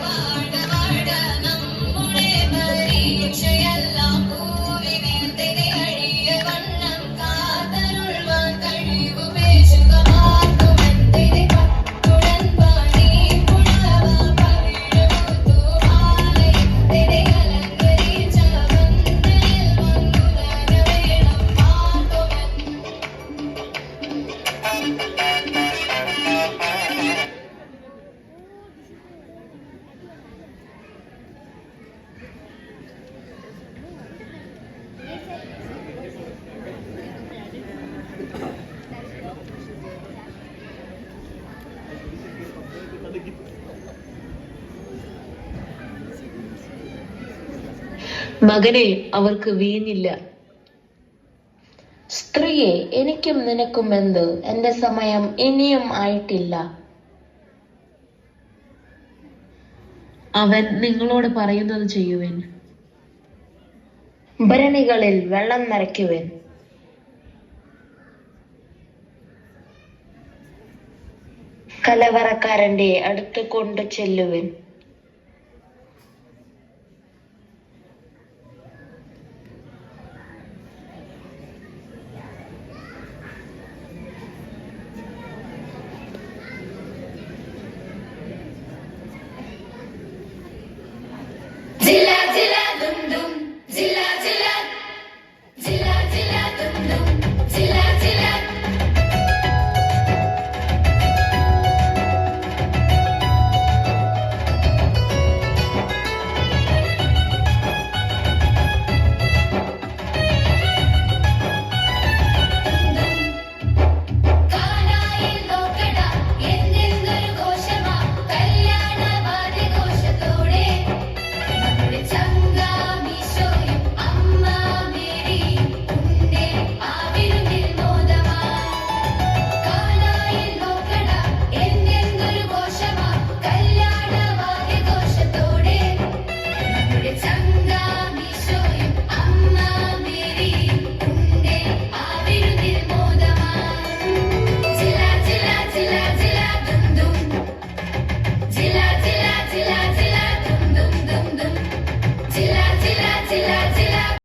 Wow. മകനെ അവർക്ക് വീഞ്ഞില്ല. സ്ത്രീയെ എനിക്കും നിനക്കും എന്ത് എന്റെ സമയം ഇനിയും ആയിട്ടില്ല. അവൻ നിങ്ങളോട് പറയുന്നത് ചെയ്യുവൻ. ഭരണികളിൽ വെള്ളം നിറയ്ക്കുവൻ. കലവറക്കാരന്റെ അടുത്ത് കൊണ്ടു ചെല്ലുവിൻ